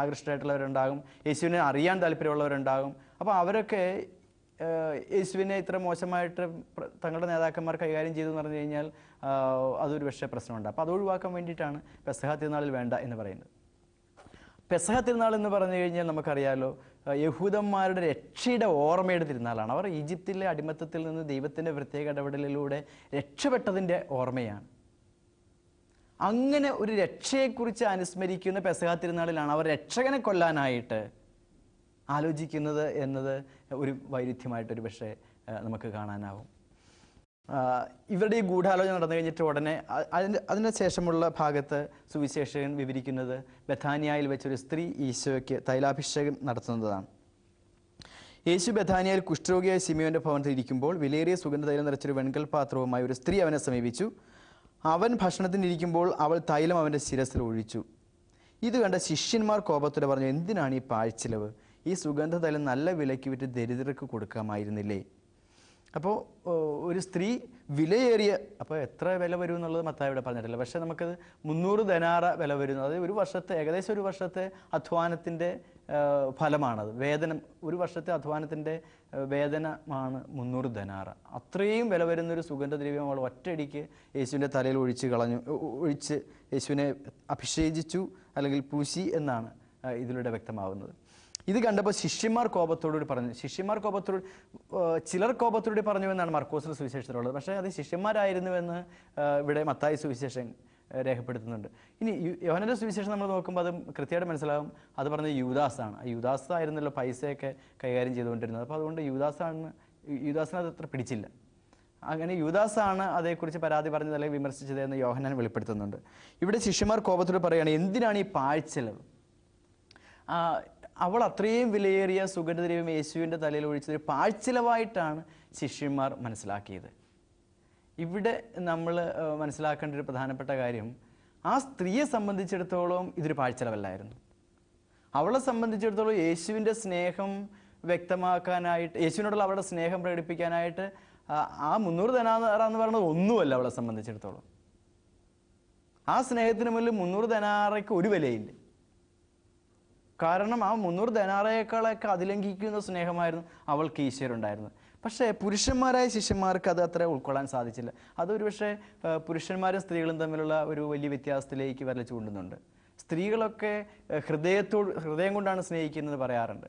ആകൃഷ്ടമായിട്ടുള്ളവരുണ്ടാകും യേശുവിനെ അറിയാൻ താല്പര്യമുള്ളവരുണ്ടാകും. അപ്പോൾ അവരൊക്കെ യേശുവിനെ ഇത്ര മോശമായിട്ട് തങ്ങളുടെ നേതാക്കന്മാർ കൈകാര്യം ചെയ്തു എന്ന് പറഞ്ഞു കഴിഞ്ഞാൽ അതൊരു പക്ഷേ പ്രശ്നമുണ്ട്. അപ്പോൾ അത് ഒഴിവാക്കാൻ വേണ്ടിയിട്ടാണ് പെസഹ തിരുനാളിൽ വേണ്ട എന്ന് പറയുന്നത്. പെസഹ തിരുനാൾ എന്ന് പറഞ്ഞു കഴിഞ്ഞാൽ നമുക്കറിയാലോ ആ, യഹൂദന്മാരുടെ രക്ഷയുടെ ഓർമ്മയുടെ തിരുനാളാണ്. അവർ ഈജിപ്തിലെ അടിമത്തത്തിൽ നിന്ന് ദൈവത്തിന്റെ പ്രത്യേക ഇടപെടലിലൂടെ രക്ഷപ്പെട്ടതിന്റെ ഓർമ്മയാണ്. അങ്ങനെ ഒരു രക്ഷയെക്കുറിച്ച് അനുസ്മരിക്കുന്ന പെസഹ തിരുനാളിലാണ് അവർ രക്ഷകനെ കൊല്ലാനായിട്ട് ആലോചിക്കുന്നത് എന്നത് ഒരു വൈരുദ്ധ്യമായിട്ടൊരു പക്ഷേ നമുക്ക് കാണാനാവും. ഇവരുടെ ഈ ഗൂഢാലോചന നടന്നു കഴിഞ്ഞിട്ട് ഉടനെ അതിന് അതിന് ശേഷമുള്ള ഭാഗത്ത് സുവിശേഷകൻ വിവരിക്കുന്നത് ബഥാനിയായിൽ വെച്ചൊരു സ്ത്രീ ഈശോയ്ക്ക് തൈലാഭിഷേകം നടത്തുന്നതാണ്. യേശു ബഥാനിയയിൽ കുഷ്ഠരോഗിയായ സിമിയോന്റെ ഭവനത്തിൽ ഇരിക്കുമ്പോൾ വിലയേറിയ സുഗന്ധതൈലം നിറച്ചൊരു വെൺകൽ പാത്രവുമായി ഒരു സ്ത്രീ അവനെ സമീപിച്ചു. അവൻ ഭക്ഷണത്തിനിരിക്കുമ്പോൾ അവൾ തൈലം അവന്റെ ശിരസിൽ ഒഴിച്ചു. ഇത് കണ്ട ശിഷ്യന്മാർ കോപത്തോടെ പറഞ്ഞു എന്തിനാണ് ഈ പാഴ്ചിലവ്? ഈ സുഗന്ധതൈലം നല്ല വിലയ്ക്ക് വിറ്റ് ദരിദ്രർക്ക് കൊടുക്കാമായിരുന്നില്ലേ? അപ്പോൾ ഒരു സ്ത്രീ വിലയേറിയ അപ്പോൾ എത്ര വില വരും എന്നുള്ളത് മത്തായി ഇവിടെ പറഞ്ഞിട്ടില്ല. പക്ഷേ നമുക്കത് മുന്നൂറ് ധനാറ വില വരുന്നു. അത് ഒരു വർഷത്തെ ഏകദേശം ഒരു വർഷത്തെ അധ്വാനത്തിന്റെ ഫലമാണത്. വേതനം ഒരു വർഷത്തെ അധ്വാനത്തിന്റെ വേതനമാണ് മുന്നൂറ് ധനാറ. അത്രയും വില വരുന്നൊരു സുഗന്ധദ്രവ്യം അവൾ ഒറ്റയടിക്ക് യേശുവിന്റെ തലയിൽ ഒഴിച്ച് കളഞ്ഞു ഒഴിച്ച് യേശുവിനെ അഭിഷേചിച്ചു അല്ലെങ്കിൽ പൂശി എന്നാണ് ഇതിലൂടെ വ്യക്തമാവുന്നത്. ഇത് കണ്ടപ്പോൾ ശിഷ്യന്മാർ കോപത്തോടുകൂടി പറഞ്ഞു. ശിഷ്യന്മാർ കോപത്തോട് ചിലർ കോപത്തോടുകൂടി പറഞ്ഞു എന്നാണ് മർക്കോസിന് സുവിശേഷത്തിലുള്ളത്. പക്ഷേ അത് ശിഷ്യന്മാരായിരുന്നുവെന്ന് ഇവിടെ മത്തായി സുവിശേഷം രേഖപ്പെടുത്തുന്നുണ്ട്. ഇനി യോഹനന്റെ സുവിശേഷം നമ്മൾ നോക്കുമ്പോൾ അത് കൃത്യമായിട്ട് മനസ്സിലാകും അത് പറഞ്ഞത് യുദാസാണ്. യൂദാസ് ആയിരുന്നല്ലോ പൈസയൊക്കെ കൈകാര്യം ചെയ്തുകൊണ്ടിരുന്നത്. അപ്പോൾ അതുകൊണ്ട് യുദാസാണ് യുദാസിനെ അത് അത്ര പിടിച്ചില്ല. അങ്ങനെ യുദാസാണ് അതേക്കുറിച്ച് പരാതി പറഞ്ഞത് അല്ലെങ്കിൽ വിമർശിച്ചത് എന്ന് യോഹനാൻ വെളിപ്പെടുത്തുന്നുണ്ട്. ഇവിടെ ശിഷ്യന്മാർ കോപത്തോട് പറയുകയാണ് എന്തിനാണ് ഈ പാഴ്ചെലവ്? അവൾ അത്രയും വിലയേറിയ സുഗന്ധദ്രവ്യം യേശുവിന്റെ തലയിൽ ഒഴിച്ചത് പാഴ്ചിലവായിട്ടാണ് ശിഷ്യന്മാർ മനസ്സിലാക്കിയത്. ഇവിടെ നമ്മൾ മനസ്സിലാക്കേണ്ട ഒരു പ്രധാനപ്പെട്ട കാര്യം ആ സ്ത്രീയെ സംബന്ധിച്ചിടത്തോളം ഇതൊരു പാഴ്ചലവല്ലായിരുന്നു. അവളെ സംബന്ധിച്ചിടത്തോളം യേശുവിന്റെ സ്നേഹം വ്യക്തമാക്കാനായിട്ട് യേശുവിനോടുള്ള അവളുടെ സ്നേഹം പ്രകടിപ്പിക്കാനായിട്ട് ആ- ആ മുന്നൂറ് ധനാറ എന്ന് പറയുന്നത് ഒന്നുമല്ല അവളെ സംബന്ധിച്ചിടത്തോളം. ആ സ്നേഹത്തിന് മുന്നിൽ മുന്നൂറ് ധനാറയ്ക്ക് ഒരു വിലയില്ല. കാരണം ആ മുന്നൂറ് ധനാറയേക്കാളൊക്കെ അതിലംഘിക്കുന്ന സ്നേഹമായിരുന്നു അവൾക്ക് ഈശ്വരുണ്ടായിരുന്നത്. പക്ഷേ പുരുഷന്മാരായ ശിഷ്യന്മാർക്ക് അത് അത്ര ഉൾക്കൊള്ളാൻ സാധിച്ചില്ല. അതൊരു പക്ഷേ പുരുഷന്മാരും സ്ത്രീകളും തമ്മിലുള്ള ഒരു വലിയ വ്യത്യാസത്തിലേക്ക് വരച്ചു ചൂണ്ടുന്നുണ്ട്. സ്ത്രീകളൊക്കെ ഹൃദയത്തോട് ഹൃദയം കൊണ്ടാണ് സ്നേഹിക്കുന്നത് പറയാറുണ്ട്.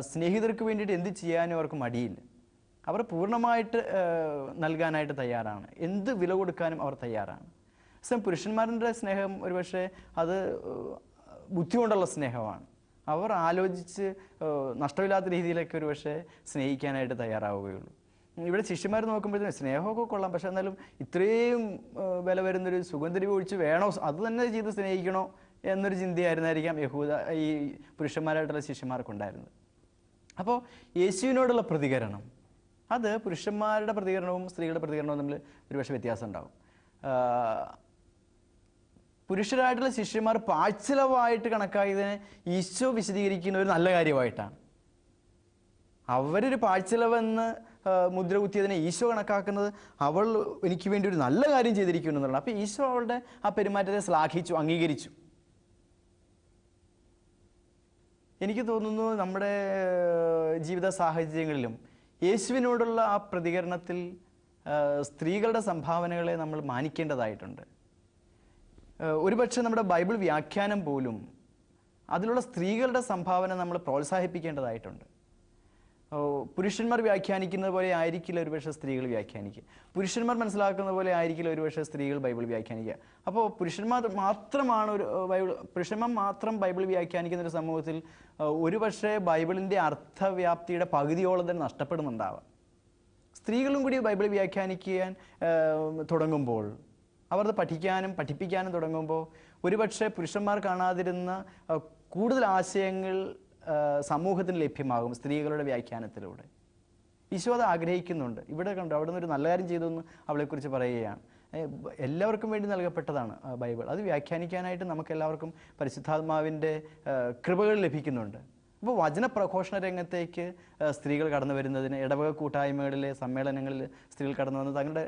സ്നേഹിതർക്ക് വേണ്ടിയിട്ട് എന്ത് ചെയ്യാനും അവർക്ക് മടിയില്ല. അവർ പൂർണമായിട്ട് നൽകാനായിട്ട് തയ്യാറാണ്. എന്ത് വില കൊടുക്കാനും അവർ തയ്യാറാണ്. സെം പുരുഷന്മാരുടെ സ്നേഹം ഒരുപക്ഷെ അത് ബുദ്ധി കൊണ്ടുള്ള സ്നേഹമാണ്. അവർ ആലോചിച്ച് നഷ്ടമില്ലാത്ത രീതിയിലൊക്കെ ഒരു പക്ഷേ സ്നേഹിക്കാനായിട്ട് തയ്യാറാവുകയുള്ളൂ. ഇവിടെ ശിഷ്യന്മാർ നോക്കുമ്പോഴത്തേനും സ്നേഹമൊക്കെ കൊള്ളാം. പക്ഷെ എന്നാലും ഇത്രയും വില വരുന്നൊരു സുഗന്ധദ്രവ്യം ഒഴിച്ച് വേണോ? അത് തന്നെ ചെയ്ത് സ്നേഹിക്കണോ? എന്നൊരു ചിന്തയായിരുന്നായിരിക്കാം യഹൂദ ഈ പുരുഷന്മാരായിട്ടുള്ള ശിഷ്യന്മാർക്കുണ്ടായിരുന്നത്. അപ്പോൾ യേശുവിനോടുള്ള പ്രതികരണം അത് പുരുഷന്മാരുടെ പ്രതികരണവും സ്ത്രീകളുടെ പ്രതികരണവും തമ്മിൽ ഒരുപക്ഷെ വ്യത്യാസം ഉണ്ടാവും ആഹ് പുരുഷരായിട്ടുള്ള ശിഷ്യന്മാർ പാഴ്ചലവായിട്ട് കണക്കാക്കിയതിനെ ഈശോ വിശദീകരിക്കുന്ന ഒരു നല്ല കാര്യമായിട്ടാണ്. അവരൊരു പാഴ്ചലവെന്ന് മുദ്ര കുത്തിയതിനെ ഈശോ കണക്കാക്കുന്നത് അവൾ എനിക്ക് വേണ്ടി ഒരു നല്ല കാര്യം ചെയ്തിരിക്കുന്നു എന്നുള്ളത് അപ്പോൾ ഈശോ അവളുടെ ആ പെരുമാറ്റത്തെ ശ്ലാഘിച്ചു അംഗീകരിച്ചു. എനിക്ക് തോന്നുന്നു നമ്മുടെ ജീവിത സാഹചര്യങ്ങളിലും യേശുവിനോടുള്ള ആ പ്രതികരണത്തിൽ സ്ത്രീകളുടെ സംഭാവനകളെ നമ്മൾ മാനിക്കേണ്ടതായിട്ടുണ്ട്. ഒരുപക്ഷെ നമ്മുടെ ബൈബിൾ വ്യാഖ്യാനം പോലും അതിലുള്ള സ്ത്രീകളുടെ സംഭാവന നമ്മൾ പ്രോത്സാഹിപ്പിക്കേണ്ടതായിട്ടുണ്ട്. പുരുഷന്മാർ വ്യാഖ്യാനിക്കുന്നത് പോലെ ആയിരിക്കില്ല ഒരുപക്ഷെ സ്ത്രീകൾ വ്യാഖ്യാനിക്കുക. പുരുഷന്മാർ മനസ്സിലാക്കുന്ന പോലെ ആയിരിക്കില്ല ഒരുപക്ഷെ സ്ത്രീകൾ ബൈബിൾ വ്യാഖ്യാനിക്കുക. അപ്പോൾ പുരുഷന്മാർ മാത്രമാണ് ഒരു ബൈബിൾ പുരുഷന്മാർ മാത്രം ബൈബിൾ വ്യാഖ്യാനിക്കുന്ന ഒരു സമൂഹത്തിൽ ഒരുപക്ഷെ ബൈബിളിന്റെ അർത്ഥവ്യാപ്തിയുടെ പകുതിയോളം തന്നെ നഷ്ടപ്പെടുന്നുണ്ടാവാം. സ്ത്രീകളും കൂടി ബൈബിൾ വ്യാഖ്യാനിക്കാൻ തുടങ്ങുമ്പോൾ അവർ അത് പഠിക്കാനും പഠിപ്പിക്കാനും തുടങ്ങുമ്പോൾ ഒരുപക്ഷെ പുരുഷന്മാർ കാണാതിരുന്ന കൂടുതൽ ആശയങ്ങൾ സമൂഹത്തിന് ലഭ്യമാകും സ്ത്രീകളുടെ വ്യാഖ്യാനത്തിലൂടെ. ഈശോ അത് ആഗ്രഹിക്കുന്നുണ്ട്. ഇവിടെ കണ്ടു അവിടെ നിന്ന് ഒരു നല്ല കാര്യം ചെയ്തു എന്ന് അവളെക്കുറിച്ച് പറയുകയാണ്. എല്ലാവർക്കും വേണ്ടി നൽകപ്പെട്ടതാണ് ബൈബിൾ. അത് വ്യാഖ്യാനിക്കാനായിട്ട് നമുക്ക് എല്ലാവർക്കും പരിശുദ്ധാത്മാവിന്റെ കൃപകൾ ലഭിക്കുന്നുണ്ട്. അപ്പോൾ വചന പ്രഘോഷണ രംഗത്തേക്ക് സ്ത്രീകൾ കടന്നു വരുന്നതിന് ഇടവക കൂട്ടായ്മകളിലെ സമ്മേളനങ്ങളിൽ സ്ത്രീകൾ കടന്നു വന്ന് തങ്ങളുടെ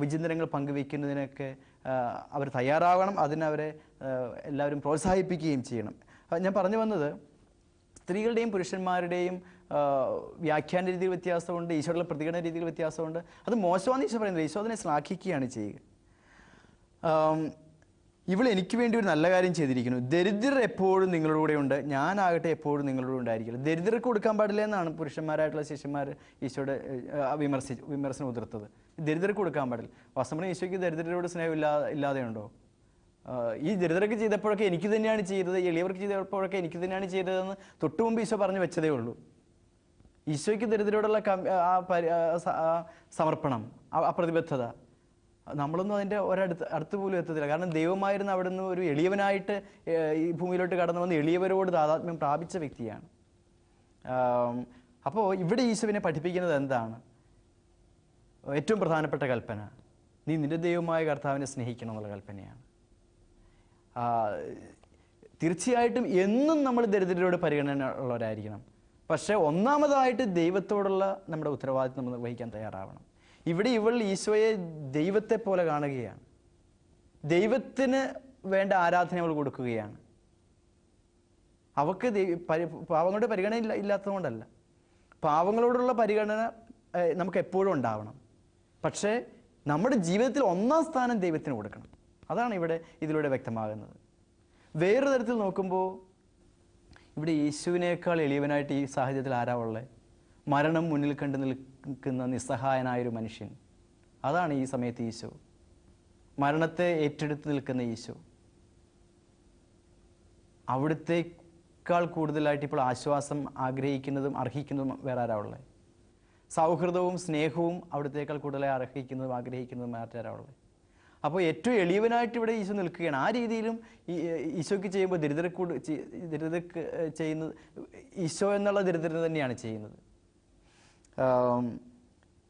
വിചിന്തനങ്ങൾ പങ്കുവയ്ക്കുന്നതിനൊക്കെ അവർ തയ്യാറാവണം അതിനവരെ എല്ലാവരും പ്രോത്സാഹിപ്പിക്കുകയും ചെയ്യണം. ഞാൻ പറഞ്ഞു വന്നത് സ്ത്രീകളുടെയും പുരുഷന്മാരുടെയും വ്യാഖ്യാന രീതിയിൽ വ്യത്യാസമുണ്ട് ഈശോയുടെ പ്രതികരണ രീതിയിൽ വ്യത്യാസമുണ്ട്. അത് മോശമാണെന്ന് ഈശോ പറയുന്നത് ഈശോ അതിനെ ശ്ലാഘിക്കുകയാണ് ചെയ്യുക. ഇവൾ എനിക്ക് വേണ്ടി ഒരു നല്ല കാര്യം ചെയ്തിരിക്കുന്നു. ദരിദ്രർ എപ്പോഴും നിങ്ങളുടെ കൂടെ ഉണ്ട്. ഞാനാകട്ടെ എപ്പോഴും നിങ്ങളുടെ കൂടെ ഉണ്ടായിരിക്കില്ല ദരിദ്രർക്ക് കൊടുക്കാൻ പാടില്ല എന്നാണ് പുരുഷന്മാരായിട്ടുള്ള ശിഷ്യന്മാർ ഈശോയുടെ വിമർശി വിമർശനം ഉതിർത്തത്. ദരിദ്രർക്ക് കൊടുക്കാൻ പാടില്ല. വാസ്തവം ഈശോയ്ക്ക് ദരിദ്രരോട് സ്നേഹം ഇല്ലാ ഇല്ലാതെ ഉണ്ടോ ഈ ദരിദ്രർക്ക് ചെയ്തപ്പോഴൊക്കെ എനിക്ക് തന്നെയാണ് ചെയ്തത്. എളിയവർക്ക് ചെയ്തപ്പോഴൊക്കെ എനിക്ക് തന്നെയാണ് ചെയ്തതെന്ന് തൊട്ടു മുമ്പ് ഈശോ പറഞ്ഞു വെച്ചതേ ഉള്ളൂ. ഈശോയ്ക്ക് ദരിദ്രരോടുള്ള ആ സമർപ്പണം ആ പ്രതിബദ്ധത. നമ്മളൊന്നും അതിന്റെ ഒരടുത്ത് അടുത്ത് പോലും എത്തത്തില്ല. കാരണം ദൈവമായിരുന്ന നിന്ന് ഒരു എളിയവനായിട്ട് ഈ ഭൂമിയിലോട്ട് കടന്നു വന്ന് എളിയവരോട് താതാത്മ്യം പ്രാപിച്ച വ്യക്തിയാണ്. അപ്പോൾ ഇവിടെ ഈശോവിനെ പഠിപ്പിക്കുന്നത് എന്താണ്? ഏറ്റവും പ്രധാനപ്പെട്ട കൽപ്പന. നീ നിന്റെ ദൈവമായ കർത്താവിനെ സ്നേഹിക്കണം എന്നുള്ള കൽപ്പനയാണ്. തീർച്ചയായിട്ടും എന്നും നമ്മൾ ദരിദ്രരോട് പരിഗണന ഉള്ളവരായിരിക്കണം. പക്ഷേ ഒന്നാമതായിട്ട് ദൈവത്തോടുള്ള നമ്മുടെ ഉത്തരവാദിത്വം നമ്മൾ വഹിക്കാൻ തയ്യാറാവണം. ഇവിടെ ഇവൾ ഈശോയെ ദൈവത്തെ പോലെ കാണുകയാണ്. ദൈവത്തിന് വേണ്ട ആരാധന അവൾ കൊടുക്കുകയാണ്. അവക്ക് പാവങ്ങളുടെ പരിഗണന ഇല്ല ഇല്ലാത്തതുകൊണ്ടല്ല. പാവങ്ങളോടുള്ള പരിഗണന നമുക്ക് എപ്പോഴും ഉണ്ടാവണം. പക്ഷേ നമ്മുടെ ജീവിതത്തിൽ ഒന്നാം സ്ഥാനം ദൈവത്തിന് കൊടുക്കണം. അതാണ് ഇവിടെ ഇതിലൂടെ വ്യക്തമാകുന്നത്. വേറൊരു തരത്തിൽ നോക്കുമ്പോൾ ഇവിടെ യേശുവിനേക്കാൾ എളിയവനായിട്ട് ഈ സാഹചര്യത്തിൽ ആരാ ഉള്ളത് മരണം മുന്നിൽ കണ്ട് നിൽക്കുന്ന നിസ്സഹായനായൊരു മനുഷ്യൻ. അതാണ് ഈ സമയത്ത് ഈശോ. മരണത്തെ ഏറ്റെടുത്ത് നിൽക്കുന്ന ഈശോ. അവിടുത്തേക്കാൾ കൂടുതലായിട്ട് ഇപ്പോൾ ആശ്വാസം ആഗ്രഹിക്കുന്നതും അർഹിക്കുന്നതും വേറെ ആരാ സൗഹൃദവും സ്നേഹവും അവിടുത്തേക്കാൾ കൂടുതലായി അർഹിക്കുന്നതും ആഗ്രഹിക്കുന്നതും മറ്റാരാ ഉള്ളത് അപ്പോൾ ഏറ്റവും എളിയവനായിട്ട് ഇവിടെ ഈശോ നിൽക്കുകയാണ്. ആ രീതിയിലും ഈശോയ്ക്ക് ചെയ്യുമ്പോൾ ദരിദ്രക്കൂട് ദരിദ്ര ചെയ്യുന്നത് ഈശോ എന്നുള്ള ദരിദ്രത തന്നെയാണ് ചെയ്യുന്നത്.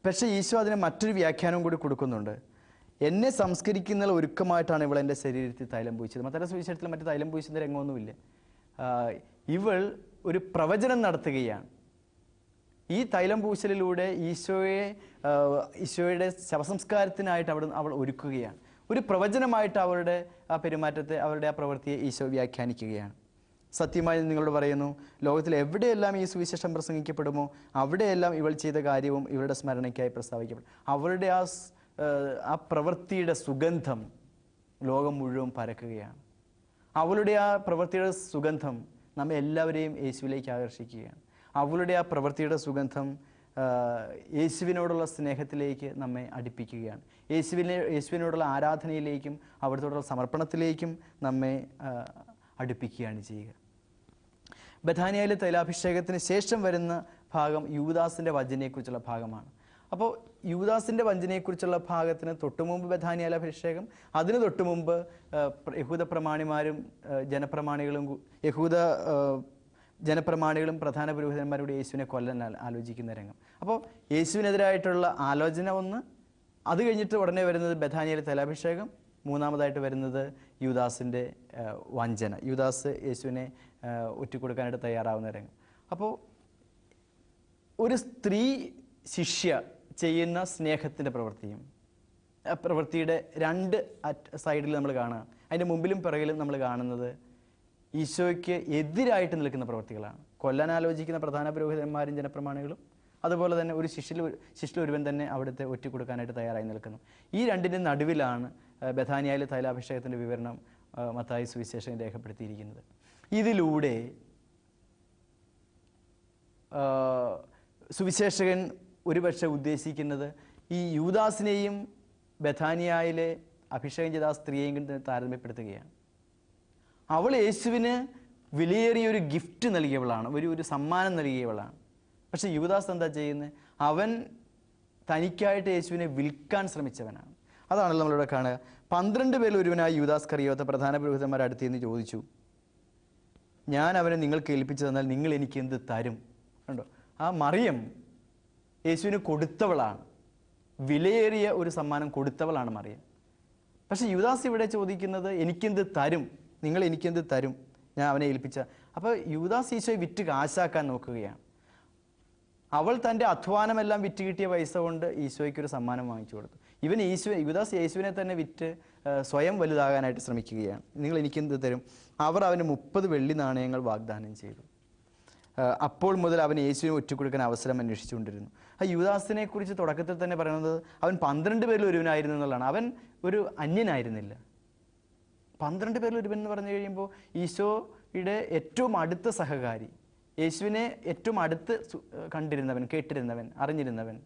പക്ഷേ ഈശോ അതിന് മറ്റൊരു വ്യാഖ്യാനം കൂടി കൊടുക്കുന്നുണ്ട്. എന്നെ സംസ്കരിക്കുന്ന ഒരുക്കമായിട്ടാണ് ഇവൾ എന്റെ ശരീരത്തിൽ തൈലം പൂശിച്ചത്. മത്തര സുവിശേഷത്തിൽ മറ്റു തൈലം പൂശുന്ന രംഗമൊന്നുമില്ല. ഇവൾ ഒരു പ്രവചനം നടത്തുകയാണ്. ഈ തൈലം പൂശലിലൂടെ ഈശോയെ ഈശോയുടെ ശവസംസ്കാരത്തിനായിട്ട് അവിടെ അവൾ ഒരുക്കുകയാണ്. ഒരു പ്രവചനമായിട്ട് അവരുടെ ആ പെരുമാറ്റത്തെ അവരുടെ ആ പ്രവൃത്തിയെ ഈശോ വ്യാഖ്യാനിക്കുകയാണ്. സത്യമായി നിങ്ങളോട് പറയുന്നു ലോകത്തിൽ എവിടെയെല്ലാം ഈ സുവിശേഷം പ്രസംഗിക്കപ്പെടുമോ അവിടെയെല്ലാം ഇവൾ ചെയ്ത കാര്യവും ഇവരുടെ സ്മരണയ്ക്കായി പ്രസ്താവിക്കപ്പെടും. അവരുടെ ആ ആ, പ്രവൃത്തിയുടെ സുഗന്ധം ലോകം മുഴുവൻ പരക്കുകയാണ്. അവളുടെ ആ പ്രവൃത്തിയുടെ സുഗന്ധം നമ്മെ എല്ലാവരെയും യേശുവിലേക്ക് ആകർഷിക്കുകയാണ്. അവളുടെ ആ പ്രവൃത്തിയുടെ സുഗന്ധം യേശുവിനോടുള്ള സ്നേഹത്തിലേക്ക് നമ്മെ അടുപ്പിക്കുകയാണ്. യേശുവിനെ യേശുവിനോടുള്ള ആരാധനയിലേക്കും അവിടുത്തോടുള്ള സമർപ്പണത്തിലേക്കും നമ്മെ അടുപ്പിക്കുകയാണ് ചെയ്യുക. ബഥാനിയയിലെ തൈലാഭിഷേകത്തിന് ശേഷം വരുന്ന ഭാഗം യുവദാസിന്റെ വഞ്ചനയെക്കുറിച്ചുള്ള ഭാഗമാണ്. അപ്പോൾ യുവദാസിന്റെ വഞ്ചനയെക്കുറിച്ചുള്ള ഭാഗത്തിന് തൊട്ടുമുമ്പ് ബഥാനിയാല അഭിഷേകം അതിന് തൊട്ടുമുമ്പ് മുമ്പ് യഹൂദ പ്രമാണിമാരും ജനപ്രമാണികളും യഹൂദ ജനപ്രമാണികളും പ്രധാന പുരോഹിതന്മാരുടെ യേശുവിനെ കൊല്ലാൻ ആലോചിക്കുന്ന രംഗം. അപ്പോൾ യേശുവിനെതിരായിട്ടുള്ള ആലോചന ഒന്ന് അത് കഴിഞ്ഞിട്ട് ഉടനെ വരുന്നത് ബഥാനിയയിലെ തലാഭിഷേകം മൂന്നാമതായിട്ട് വരുന്നത് യുദാസിന്റെ വഞ്ചന. യൂദാസ് യേശുവിനെ ആ, ഒറ്റിക്കൊടുക്കാനായിട്ട് തയ്യാറാവുന്ന രംഗം അപ്പോൾ ഒരു സ്ത്രീ ശിഷ്യ ചെയ്യുന്ന സ്നേഹത്തിന്റെ പ്രവൃത്തിയും പ്രവൃത്തിയുടെ രണ്ട് സൈഡിൽ നമ്മൾ കാണുക. അതിന്റെ മുമ്പിലും പിറകിലും നമ്മൾ കാണുന്നത് ഈശോയ്ക്ക് എതിരായിട്ട് നിൽക്കുന്ന പ്രവൃത്തികളാണ്. കൊല്ലാൻ ആലോചിക്കുന്ന പ്രധാന പുരോഹിതന്മാരും ജനപ്രമാണികളും അതുപോലെ തന്നെ ഒരു ശിഷ്യൽ ശിഷ്യൽ ഒരുവൻ തന്നെ അവിടുത്തെ ഒറ്റിക്കൊടുക്കാനായിട്ട് തയ്യാറായി നിൽക്കുന്നു. ഈ രണ്ടിന്റെ നടുവിലാണ് ബഥാനിയയിലെ തൈലാഭിഷേകത്തിന്റെ വിവരണം മത്തായി സുവിശേഷം രേഖപ്പെടുത്തിയിരിക്കുന്നത്. ഇതിലൂടെ സുവിശേഷകൻ ഒരുപക്ഷെ ഉദ്ദേശിക്കുന്നത് ഈ യൂദാസിനെയും ബഥാനിയായിലെ അഭിഷേകം ചെയ്ത ആ സ്ത്രീയെയും താരതമ്യപ്പെടുത്തുകയാണ്. അവൾ യേശുവിന് വിലയേറിയ ഒരു ഗിഫ്റ്റ് നൽകിയവളാണ് ഒരു ഒരു സമ്മാനം നൽകിയവളാണ്. പക്ഷെ യുവദാസ് എന്താ ചെയ്യുന്നത് അവൻ തനിക്കായിട്ട് യേശുവിനെ വിൽക്കാൻ ശ്രമിച്ചവനാണ്. അതാണല്ലോ നമ്മളിവിടെ കാണുക. പന്ത്രണ്ട് പേരിൽ ഒരുവനായ യുവദാസ് കറിയോത്ത പ്രധാന പുരോഹിതന്മാരുടെ അടുത്ത് നിന്ന് ചോദിച്ചു ഞാൻ അവനെ നിങ്ങൾക്ക് ഏൽപ്പിച്ചു തന്നാൽ നിങ്ങൾ എനിക്ക് എന്ത് തരും? കണ്ടോ? ആ മറിയം യേശുവിന് കൊടുത്തവളാണ്. വിലയേറിയ ഒരു സമ്മാനം കൊടുത്തവളാണ് മറിയം. പക്ഷെ യുദാസ് ഇവിടെ ചോദിക്കുന്നത് എനിക്കെന്ത് തരും? നിങ്ങൾ എനിക്കെന്ത് തരും? ഞാൻ അവനെ ഏൽപ്പിച്ച. അപ്പോൾ യുദാസ് ഈശോയെ വിറ്റ് കാശാക്കാൻ നോക്കുകയാണ്. അവൾ തന്റെ അധ്വാനമെല്ലാം വിറ്റ് കിട്ടിയ പൈസ കൊണ്ട് ഈശോയ്ക്ക് ഒരു സമ്മാനം വാങ്ങിച്ചു കൊടുത്തു. ഇവൻ ഈശോ യുവദാസ് യേശുവിനെ തന്നെ വിറ്റ് സ്വയം വലുതാകാനായിട്ട് ശ്രമിക്കുകയാണ്. നിങ്ങൾ എനിക്കെന്ത് തരും. അവർ അവന് മുപ്പത് വെള്ളി നാണയങ്ങൾ വാഗ്ദാനം ചെയ്തു. അപ്പോൾ മുതൽ അവൻ യേശുവിനെ ഒറ്റക്കൊടുക്കാൻ അവസരം അന്വേഷിച്ചുകൊണ്ടിരുന്നു ആ യുവദാസിനെ കുറിച്ച് തുടക്കത്തിൽ തന്നെ പറയുന്നത് അവൻ പന്ത്രണ്ട് പേരിൽ ഒരുവനായിരുന്നു എന്നുള്ളതാണ്. അവൻ ഒരു അന്യനായിരുന്നില്ല. പന്ത്രണ്ട് പേരിൽ ഒരുവൻ എന്ന് പറഞ്ഞു കഴിയുമ്പോൾ ഈശോയുടെ ഏറ്റവും അടുത്ത സഹകാരി യേശുവിനെ ഏറ്റവും അടുത്ത് കണ്ടിരുന്നവൻ കേട്ടിരുന്നവൻ അറിഞ്ഞിരുന്നവൻ.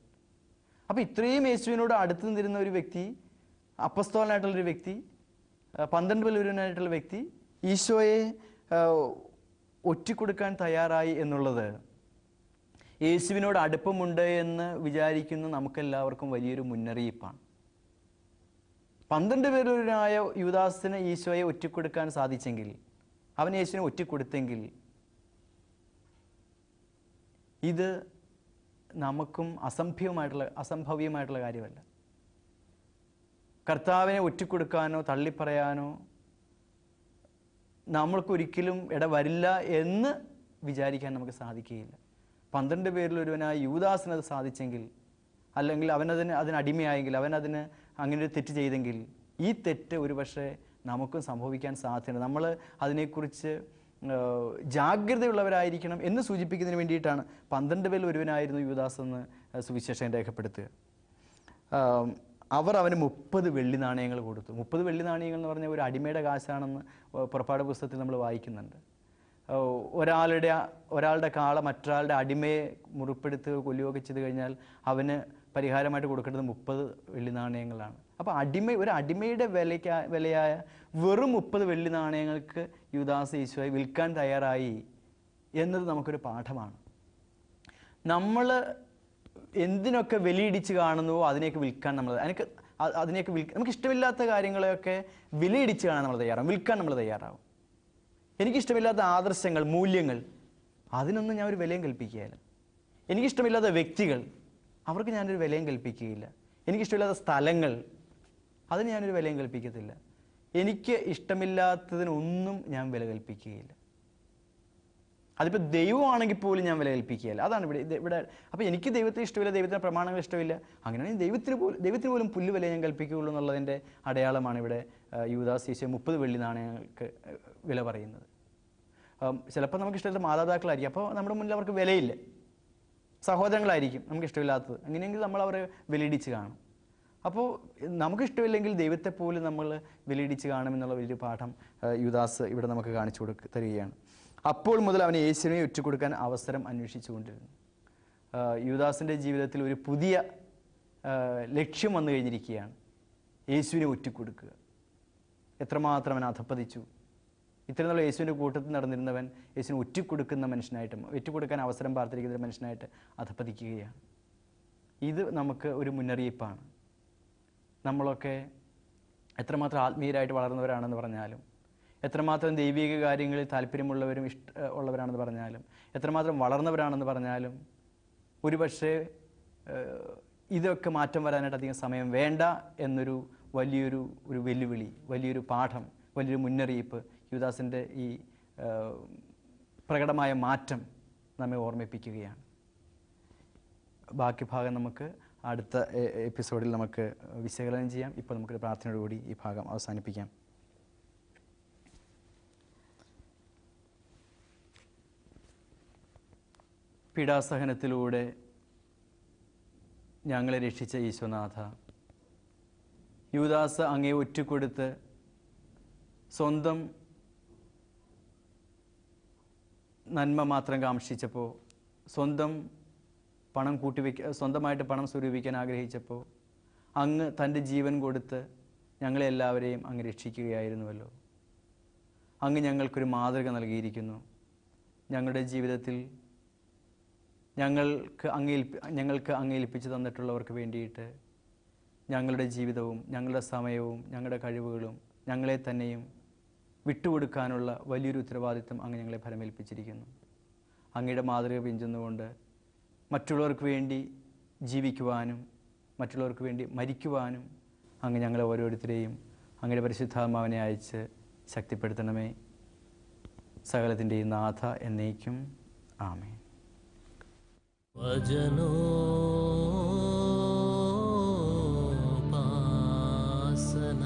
അപ്പോൾ ഇത്രയും യേശുവിനോട് അടുത്ത് നിന്നിരുന്ന ഒരു വ്യക്തി അപ്പസ്തോലനായിട്ടുള്ളൊരു വ്യക്തി പന്ത്രണ്ട് പേരുവനായിട്ടുള്ള വ്യക്തി ഈശോയെ ഒറ്റിക്കൊടുക്കാൻ തയ്യാറായി എന്നുള്ളത് യേശുവിനോട് അടുപ്പമുണ്ട് എന്ന് വിചാരിക്കുന്ന നമുക്കെല്ലാവർക്കും വലിയൊരു മുന്നറിയിപ്പാണ്. പന്ത്രണ്ട് പേരൊരായ യുവദാസിന് ഈശോയെ ഒറ്റിക്കൊടുക്കാൻ സാധിച്ചെങ്കിൽ അവൻ യേശുവിനെ ഒറ്റിക്കൊടുത്തെങ്കിൽ ഇത് നമുക്കും അസംഭവമായിട്ടുള്ള അസംഭവ്യമായിട്ടുള്ള കാര്യമല്ല. കർത്താവിനെ ഒറ്റിക്കൊടുക്കാനോ തള്ളിപ്പറയാനോ നമ്മൾക്കൊരിക്കലും ഇട വരില്ല എന്ന് വിചാരിക്കാൻ നമുക്ക് സാധിക്കുകയില്ല. പന്ത്രണ്ട് പേരിൽ ഒരുവനായ യൂദാസിന് അത് സാധിച്ചെങ്കിൽ അല്ലെങ്കിൽ അവനതിന് അതിന് അടിമയായെങ്കിൽ അവനതിന് അങ്ങനെ ഒരു തെറ്റ് ചെയ്തെങ്കിൽ ഈ തെറ്റ് ഒരുപക്ഷെ നമുക്കും സംഭവിക്കാൻ സാധ്യതയുണ്ട്. നമ്മൾ അതിനെക്കുറിച്ച് ജാഗ്രതയുള്ളവരായിരിക്കണം എന്ന് സൂചിപ്പിക്കുന്നതിന് വേണ്ടിയിട്ടാണ് പന്ത്രണ്ട് പേരിൽ ഒരുവനായിരുന്നു യുവദാസ് എന്ന് സുവിശേഷം രേഖപ്പെടുത്തുക. അവർ അവന് മുപ്പത് വെള്ളി നാണയങ്ങൾ കൊടുത്തു. മുപ്പത് വെള്ളി നാണയങ്ങൾ എന്ന് പറഞ്ഞാൽ ഒരു അടിമയുടെ കാശാണെന്ന് പുറപ്പാട് പുസ്തകത്തിൽ നമ്മൾ വായിക്കുന്നുണ്ട്. ഒരാളുടെ ഒരാളുടെ കാള മറ്റൊരാളുടെ അടിമയെ മുറിപ്പെടുത്തുകയോ കൊല്ലുകയൊക്കെ ചെയ്ത് കഴിഞ്ഞാൽ അവന് പരിഹാരമായിട്ട് കൊടുക്കേണ്ടത് മുപ്പത് വെള്ളി നാണയങ്ങളാണ്. അപ്പോൾ അടിമ ഒരു അടിമയുടെ വിലയ്ക്ക് വിലയായ വെറും മുപ്പത് വെള്ളി നാണയങ്ങൾക്ക് യുദാസ് ഈശോയെ വിൽക്കാൻ തയ്യാറായി എന്നത് നമുക്കൊരു പാഠമാണ്. നമ്മൾ എന്തിനൊക്കെ വിലയിടിച്ച് കാണുന്നുവോ അതിനെയൊക്കെ വിൽക്കാൻ നമ്മൾ അതിനൊക്കെ അതിനെയൊക്കെ വിൽ നമുക്ക് ഇഷ്ടമില്ലാത്ത കാര്യങ്ങളെയൊക്കെ വിലയിടിച്ച് കാണാൻ നമ്മൾ തയ്യാറാവും. വിൽക്കാൻ നമ്മൾ തയ്യാറാവും. എനിക്കിഷ്ടമില്ലാത്ത ആദർശങ്ങൾ മൂല്യങ്ങൾ അതിനൊന്നും ഞാൻ ഒരു വിലയും കൽപ്പിക്കുകയില്ല. എനിക്കിഷ്ടമില്ലാത്ത വ്യക്തികൾ അവർക്ക് ഞാനൊരു വിലയും കൽപ്പിക്കുകയില്ല. എനിക്കിഷ്ടമില്ലാത്ത സ്ഥലങ്ങൾ അതിന് ഞാനൊരു വിലയും കൽപ്പിക്കത്തില്ല. എനിക്ക് ഇഷ്ടമില്ലാത്തതിനൊന്നും ഞാൻ വില കൽപ്പിക്കുകയില്ല അതിപ്പോൾ ദൈവമാണെങ്കിൽ പോലും ഞാൻ വില കൽപ്പിക്കുകയില്ല അതാണ് ഇവിടെ ഇവിടെ അപ്പോൾ എനിക്ക് ദൈവത്തെ ഇഷ്ടമില്ല ദൈവത്തിന്റെ പ്രമാണങ്ങൾ ഇഷ്ടമില്ല. അങ്ങനെയാണെങ്കിൽ ദൈവത്തിന് പോലും ദൈവത്തിന് പോലും പുല്ല് വില ഞാൻ കൽപ്പിക്കുകയുള്ളൂ എന്നുള്ളതിന്റെ അടയാളമാണ് ഇവിടെ യുവദാസ് ഈശോ മുപ്പത് വെള്ളി നാണയങ്ങൾക്ക് വില പറയുന്നത്. ചിലപ്പോൾ നമുക്ക് ഇഷ്ടമില്ലാത്ത മാതാപിതാക്കളായിരിക്കും. അപ്പോൾ നമ്മുടെ മുന്നിൽ അവർക്ക് വിലയില്ല. സഹോദരങ്ങളായിരിക്കും നമുക്ക് ഇഷ്ടമില്ലാത്തത്. അങ്ങനെയെങ്കിൽ നമ്മൾ അവരെ വിലയിടിച്ച് കാണും. അപ്പോൾ നമുക്കിഷ്ടമില്ലെങ്കിൽ ദൈവത്തെ പോലും നമ്മൾ വിലയിടിച്ച് കാണുമെന്നുള്ള വലിയൊരു പാഠം യുദാസ് ഇവിടെ നമുക്ക് കാണിച്ചു കൊടുക്ക തരികയാണ്. അപ്പോൾ മുതൽ അവൻ യേശുവിനെ ഒറ്റുകൊടുക്കാൻ അവസരം അന്വേഷിച്ചുകൊണ്ടിരുന്നു. കൊണ്ടിരുന്നു യുദാസിന്റെ ജീവിതത്തിൽ ഒരു പുതിയ ലക്ഷ്യം വന്നു കഴിഞ്ഞിരിക്കുകയാണ് യേശുവിനെ ഒറ്റിക്കൊടുക്കുക. എത്രമാത്രം അവൻ അധപ്പതിച്ചു ഇത്രയും നാൾ യേശുവിന്റെ കൂട്ടത്തിൽ നടന്നിരുന്നവൻ യേശുവിനെ ഒറ്റിക്കൊടുക്കുന്ന മനുഷ്യനായിട്ടും ഒറ്റിക്കൊടുക്കാൻ അവസരം പാർത്തിരിക്കുന്ന മനുഷ്യനായിട്ട് അധപ്പതിക്കുകയാണ് ഇത് നമുക്ക് ഒരു മുന്നറിയിപ്പാണ്. നമ്മളൊക്കെ എത്രമാത്രം ആത്മീയരായിട്ട് വളർന്നവരാണെന്ന് പറഞ്ഞാലും എത്രമാത്രം ദൈവിക കാര്യങ്ങളിൽ താല്പര്യമുള്ളവരും ഇഷ്ട ഉള്ളവരാണെന്ന് പറഞ്ഞാലും എത്രമാത്രം വളർന്നവരാണെന്ന് പറഞ്ഞാലും ഒരുപക്ഷെ ഇതൊക്കെ മാറ്റം വരാനായിട്ട് അധികം സമയം വേണ്ട എന്നൊരു വലിയൊരു ഒരു വെല്ലുവിളി വലിയൊരു പാഠം വലിയൊരു മുന്നറിയിപ്പ് യുവദാസിന്റെ ഈ പ്രകടമായ മാറ്റം നമ്മെ ഓർമ്മിപ്പിക്കുകയാണ്. ബാക്കി ഭാഗം നമുക്ക് അടുത്ത എപ്പിസോഡിൽ നമുക്ക് വിശകലനം ചെയ്യാം. ഇപ്പോൾ നമുക്കൊരു പ്രാർത്ഥനയോടുകൂടി ഈ ഭാഗം അവസാനിപ്പിക്കാം. പീഡാസഹനത്തിലൂടെ ഞങ്ങളെ രക്ഷിച്ച ഈശ്വനാഥ യൂദാസ് അങ്ങേ ഒറ്റുകൊടുത്ത് സ്വന്തം നന്മ മാത്രം കാക്ഷിച്ചപ്പോൾ സ്വന്തം പണം കൂട്ടിവെക്ക സ്വന്തമായിട്ട് പണം സ്വരൂപിക്കാൻ ആഗ്രഹിച്ചപ്പോൾ അങ്ങ് തന്റെ ജീവൻ കൊടുത്ത് ഞങ്ങളെ എല്ലാവരെയും അങ്ങ് രക്ഷിക്കുകയായിരുന്നുവല്ലോ. അങ്ങ് ഞങ്ങൾക്കൊരു മാതൃക നൽകിയിരിക്കുന്നു. ഞങ്ങളുടെ ജീവിതത്തിൽ ഞങ്ങൾക്ക് അങ്ങേൽപ്പി ഞങ്ങൾക്ക് അങ്ങേൽപ്പിച്ച് തന്നിട്ടുള്ളവർക്ക് വേണ്ടിയിട്ട് ഞങ്ങളുടെ ജീവിതവും ഞങ്ങളുടെ സമയവും ഞങ്ങളുടെ കഴിവുകളും ഞങ്ങളെ തന്നെയും വിട്ടുകൊടുക്കാനുള്ള വലിയൊരു ഉത്തരവാദിത്വം അങ്ങ് ഞങ്ങളെ ഫലമേൽപ്പിച്ചിരിക്കുന്നു അങ്ങയുടെ മാതൃക പിഞ്ചുന്നുകൊണ്ട് മറ്റുള്ളവർക്ക് വേണ്ടി ജീവിക്കുവാനും മറ്റുള്ളവർക്ക് വേണ്ടി മരിക്കുവാനും അങ്ങ് ഞങ്ങളെ ഓരോരുത്തരെയും അങ്ങയുടെ പരിശുദ്ധാത്മാവിനെ അയച്ച് ശക്തിപ്പെടുത്തണമേ. സകലത്തിന്റെയും നാഥ എന്നേക്കും. ആമേ വചനോ പാസന